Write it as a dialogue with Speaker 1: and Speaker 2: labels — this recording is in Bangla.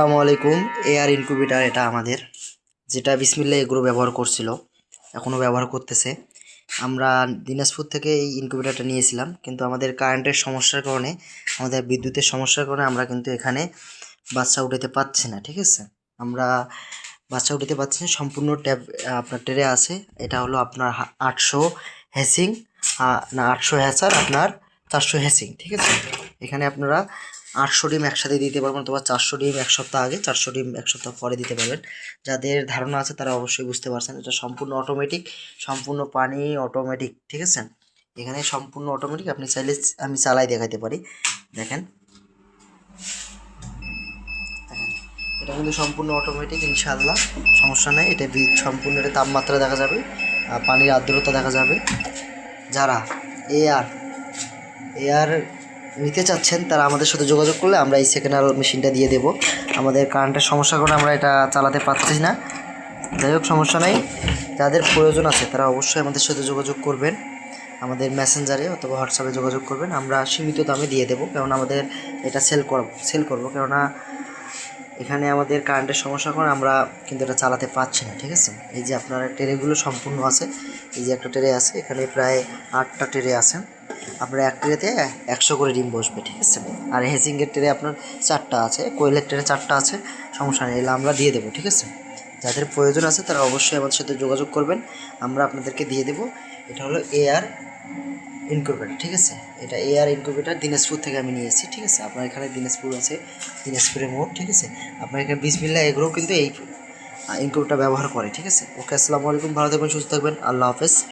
Speaker 1: আসসালামু আলাইকুম এয়ার ইনকিউবেটার, এটা আমাদের। যেটা বিসমিল্লা এগুলো ব্যবহার করছিল এখনও ব্যবহার করতেছে। আমরা দিনাজপুর থেকে এই ইনকিউবেটারটা নিয়েছিলাম, কিন্তু আমাদের কারেন্টের সমস্যার কারণে, আমাদের বিদ্যুতের সমস্যার কারণে আমরা কিন্তু এখানে বাচ্চা উঠাতে পারছি না, ঠিক আছে? আমরা বাচ্চা উঠাতে পারছি না, সম্পূর্ণ ট্যাব আপনার ট্রে আছে। এটা হলো আপনার আটশো হ্যাসিং না, আটশো হ্যাচার, আপনার চারশো হ্যাসিং, ঠিক আছে? এখানে আপনারা আটশো ডিম একসাথে দিতে পারবেন অথবা চারশো ডিম এক সপ্তাহ আগে, চারশো ডিম এক সপ্তাহ পরে দিতে পারবেন। যাদের ধারণা আছে তারা অবশ্যই বুঝতে পারছেন, এটা সম্পূর্ণ অটোমেটিক সম্পূর্ণ পানি অটোমেটিক ঠিক আছে? এখানে সম্পূর্ণ অটোমেটিক আপনি চাইলে আমি চালাই দেখাতে পারি। দেখেন। এটা কিন্তু সম্পূর্ণ অটোমেটিক ইনশাআল্লাহ, সমস্যা নেই। এটা বি- সম্পূর্ণ এটা তাপমাত্রা দেখা যাবে পানির আর্দ্রতা দেখা যাবে। যারা এয়ার এয়ার নিতে চাচ্ছেন, তারা আমাদের সাথে যোগাযোগ করলে আমরা এই সেকেন্ড হ্যান্ড মেশিনটা দিয়ে দেবো। আমাদের কারেন্টের সমস্যা কারণে আমরা এটা চালাতে পারছি না। যাই হোক, সমস্যা নেই। যাদের প্রয়োজন আছে, তারা অবশ্যই আমাদের সাথে যোগাযোগ করবেন। আমাদের মেসেঞ্জারে অথবা হোয়াটসঅ্যাপে যোগাযোগ করবেন। আমরা সীমিত দামে দিয়ে দেবো কারণ আমাদের এটা সেল করব সেল করব। কেননা এখানে আমাদের কারেন্টের সমস্যা কারণে আমরা কিন্তু এটা চালাতে পারছি না, ঠিক আছে? এই যে আপনার ট্রেগুলো সম্পূর্ণ আছে, এই যে একটা ট্রে আছে, এখানে প্রায় আটটা ট্রে আছে। আপনার এক ট্রেতে একশো করে ডিম বসবে, ঠিক আছে? আর হেসিংয়ের ট্রে আপনার চারটা আছে, কোয়েলের ট্রে চারটা আছে, সমস্যা নেই, এগুলো আমরা দিয়ে দেবো, ঠিক আছে? যাদের প্রয়োজন আছে তারা অবশ্যই আমাদের সাথে যোগাযোগ করবেন, আমরা আপনাদেরকে দিয়ে দেবো। এটা হলো এয়ার ইনকিউবেটার, ঠিক আছে? এটা এয়ার ইনকিউবেটার দিনাজপুর থেকে আমি নিয়েছি ঠিক আছে? আপনার এখানে দিনাজপুর আছে দিনাজপুরের মোড় ঠিক আছে? আপনার এখানে বিসমিল্লা এগুলোও কিন্তু এই ইনকিউবেটার ব্যবহার করে, ঠিক আছে? ওকে, আসসালামু আলাইকুম, ভালো থাকবেন, সুস্থ থাকবেন, আল্লাহ হাফেজ।